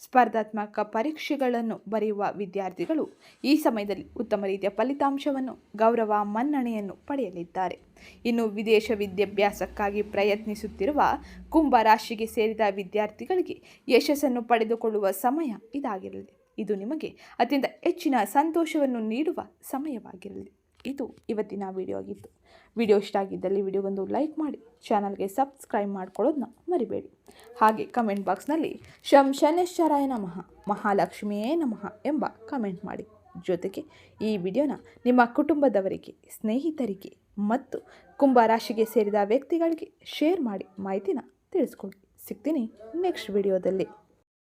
ಸ್ಪರ್ಧಾತ್ಮಕ ಪರೀಕ್ಷೆಗಳನ್ನು ಬರೆಯುವ ವಿದ್ಯಾರ್ಥಿಗಳು ಈ ಸಮಯದಲ್ಲಿ ಉತ್ತಮ ರೀತಿಯ ಫಲಿತಾಂಶವನ್ನು, ಗೌರವ ಮನ್ನಣೆಯನ್ನು ಪಡೆಯಲಿದ್ದಾರೆ. ಇನ್ನು ವಿದೇಶ ವಿದ್ಯಾಭ್ಯಾಸಕ್ಕಾಗಿ ಪ್ರಯತ್ನಿಸುತ್ತಿರುವ ಕುಂಭ ರಾಶಿಗೆ ಸೇರಿದ ವಿದ್ಯಾರ್ಥಿಗಳಿಗೆ ಯಶಸ್ಸನ್ನು ಪಡೆದುಕೊಳ್ಳುವ ಸಮಯ ಇದಾಗಿರಲಿದೆ ಇದು ನಿಮಗೆ ಅತ್ಯಂತ ಹೆಚ್ಚಿನ ಸಂತೋಷವನ್ನು ನೀಡುವ ಸಮಯವಾಗಿರಲಿ. ಇದು ಇವತ್ತಿನ ವಿಡಿಯೋ ಆಗಿತ್ತು. ವಿಡಿಯೋ ಇಷ್ಟ ಆಗಿದ್ದಲ್ಲಿ ವಿಡಿಯೋಗೊಂದು ಲೈಕ್ ಮಾಡಿ, ಚಾನಲ್ಗೆ ಸಬ್ಸ್ಕ್ರೈಬ್ ಮಾಡ್ಕೊಳ್ಳೋದನ್ನ ಮರಿಬೇಡಿ. ಹಾಗೆ ಕಮೆಂಟ್ ಬಾಕ್ಸ್ನಲ್ಲಿ ಶಂ ಶನೇಶ್ವರಾಯ ನಮಃ, ಮಹಾಲಕ್ಷ್ಮಿಯೇ ನಮಃ ಎಂಬ ಕಮೆಂಟ್ ಮಾಡಿ. ಜೊತೆಗೆ ಈ ವಿಡಿಯೋನ ನಿಮ್ಮ ಕುಟುಂಬದವರಿಗೆ, ಸ್ನೇಹಿತರಿಗೆ ಮತ್ತು ಕುಂಭ ರಾಶಿಗೆ ಸೇರಿದ ವ್ಯಕ್ತಿಗಳಿಗೆ ಶೇರ್ ಮಾಡಿ ಮಾಹಿತಿನ ತಿಳಿಸ್ಕೊಡಿ. ಸಿಗ್ತೀನಿ ನೆಕ್ಸ್ಟ್ ವಿಡಿಯೋದಲ್ಲಿ.